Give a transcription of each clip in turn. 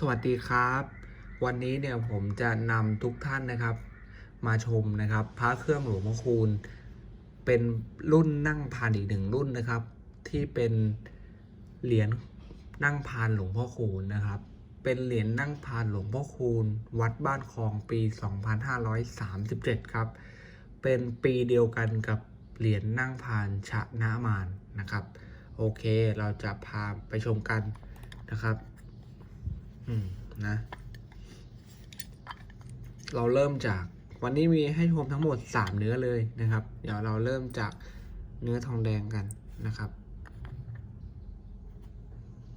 สวัสดีครับ วันนี้เนี่ยผมจะนำทุกท่านนะครับ มาชมนะครับพระเครื่องหลวงพ่อคูณ เป็นรุ่นนั่งพานอีกหนึ่งรุ่นนะครับ ที่เป็นเหรียญนั่งพานหลวงพ่อคูณนะครับ เป็นเหรียญนั่งพานหลวงพ่อคูณ วัดบ้านคลองปี 2537 ครับ เป็นปีเดียวกันกับเหรียญนั่งพานชะนามานนะครับ โอเคเราจะพาไปชมกันนะครับ อืมนะ เราเริ่มจากวันนี้มีให้ชมทั้งหมด 3 เนื้อเลยนะครับ เดี๋ยวเราเริ่มจากเนื้อทองแดงกันนะครับ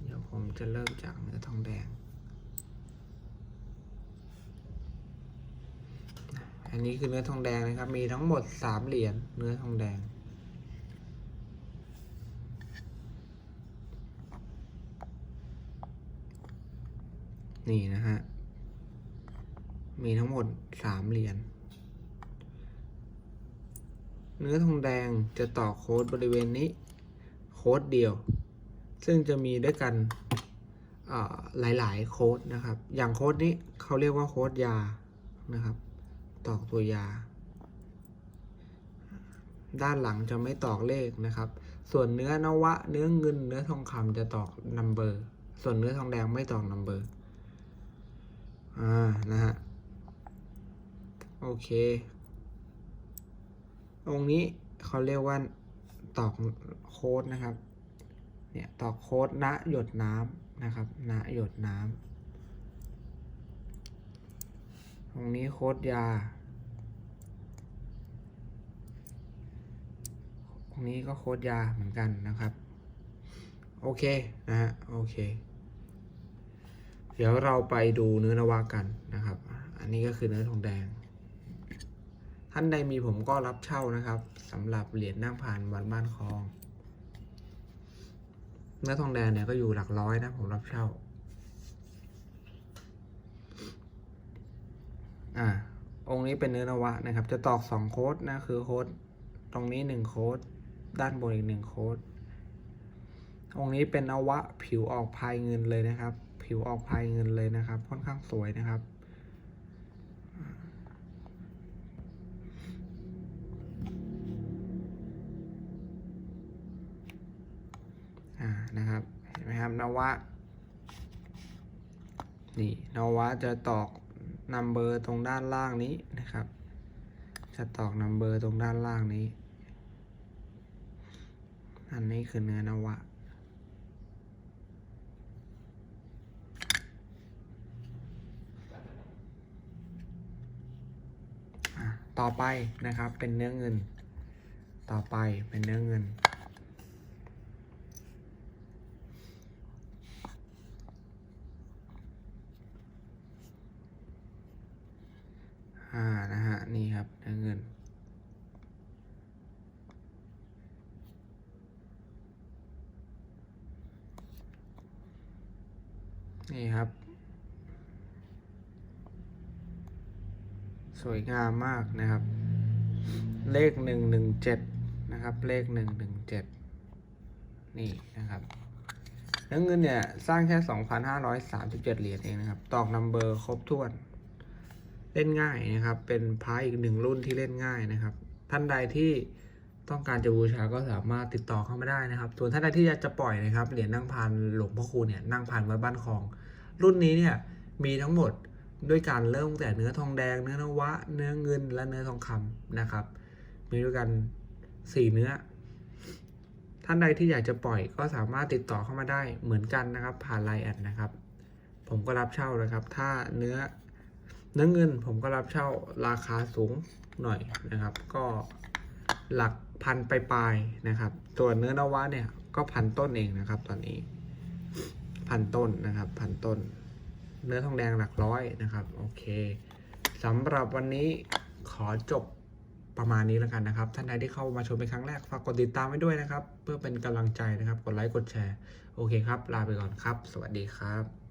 เดี๋ยวผมจะเริ่มจากเนื้อทองแดง อันนี้คือเนื้อทองแดงนะครับ มีทั้งหมด 3 เหรียญเนื้อทองแดง นี่นะฮะ มีทั้งหมดสามเหรียญ เนื้อทองแดงจะต่อโค้ดบริเวณนี้ โค้ดเดียว ซึ่งจะมีด้วยกันอ่าหลาย ๆ โค้ดนะครับ อย่างโค้ดนี้เขาเรียกว่าโค้ดยานะครับ ตอกตัวยา ด้านหลังจะไม่ตอกเลขนะครับ ส่วนเนื้อนวะ เนื้อเงิน เนื้อทองคำจะตอกนัมเบอร์ ส่วนเนื้อทองแดงไม่ตอกนัมเบอร์ อ่า นะฮะ โอเค ตรงนี้เขาเรียกว่าตอกโค้ดนะครับ เนี่ยตอกโค้ดณหยดน้ำนะครับณหยดน้ำตรงนี้โค้ดยา ตรงนี้ก็โค้ดยาเหมือนกันนะครับ โอเค นะฮะ โอเค เดี๋ยวเราไปดูเนื้อนวากันนะครับ อันนี้ก็คือเนื้อทองแดง ท่านใดมีผมก็รับเช่านะครับสำหรับเหรียญนั่งผ่านวัดบ้านคลอง เนื้อทองแดงเนี่ยก็อยู่หลักร้อยนะผมรับเช่า อ่า องค์นี้เป็นเนื้อนวะนะครับ จะตอกสองโค้ดนะคือโค้ดตรงนี้หนึ่งโค้ดด้านบนอีกหนึ่งโค้ดองค์นี้เป็นนวะผิวออกพายเงินเลยนะครับ ผิวออกพายเงินเลยนะครับ ค่อนข้างสวยนะครับ อ่านะครับ เห็นไหมครับนวะ นี่นวะจะตอกนัมเบอร์ตรงด้านล่างนี้นะครับ จะตอกนัมเบอร์ตรงด้านล่างนี้ อันนี้คือเนื้อนวะ อะ ต่อไปนะครับ เป็นเนื้อเงิน ต่อไปเป็นเนื้อเงิน อ่า นะฮะ นี่ครับ เนื้อเงินนี่ครับ สวยงามมากนะครับ เลขหนึ่งหนึ่งเจ็ดนะครับ เลขหนึ่งหนึ่งเจ็ดนี่นะครับเนื้อเงินเนี่ย สร้างแค่สองพันห้าร้อยสามสิบเจ็ดเหรียญเองนะครับ ตอกนัมเบอร์ครบถ้วน เล่นง่ายนะครับ เป็นพายอีกหนึ่งรุ่นที่เล่นง่ายนะครับ ท่านใดที่ต้องการจะบูชาก็สามารถติดต่อเข้ามาได้นะครับ ส่วนท่านใดที่อยากจะปล่อยนะครับเหรียญนั่งพานหลวงพ่อคูเนี่ยนั่งพานไว้บ้านคลอง รุ่นนี้เนี่ยมีทั้งหมด ด้วยการเริ่มตั้งแต่เนื้อทองแดง เนื้อนวะ เนื้อเงินและเนื้อทองคำนะครับ มีด้วยกันสี่เนื้อ ท่านใดที่อยากจะปล่อยก็สามารถติดต่อเข้ามาได้เหมือนกันนะครับ ผ่านไลน์แอดนะครับ ผมก็รับเช่านะครับ ถ้าเนื้อเนื้อเงินผมก็รับเช่าราคาสูงหน่อยนะครับ ก็หลักพันปลายๆนะครับส่วนเนื้อนวะเนี่ยก็พันต้นเองนะครับ ตอนนี้ พันต้นนะครับ พันต้น เนื้อทองแดงหลักร้อยนะครับ โอเคสำหรับวันนี้ขอจบประมาณนี้แล้วกันนะครับ ท่านใดที่เข้ามาชมเป็นครั้งแรก ฝากกดติดตามไว้ด้วยนะครับ เพื่อเป็นกำลังใจนะครับ กดไลค์ กดแชร์ โอเคครับ ลาไปก่อนครับ สวัสดีครับ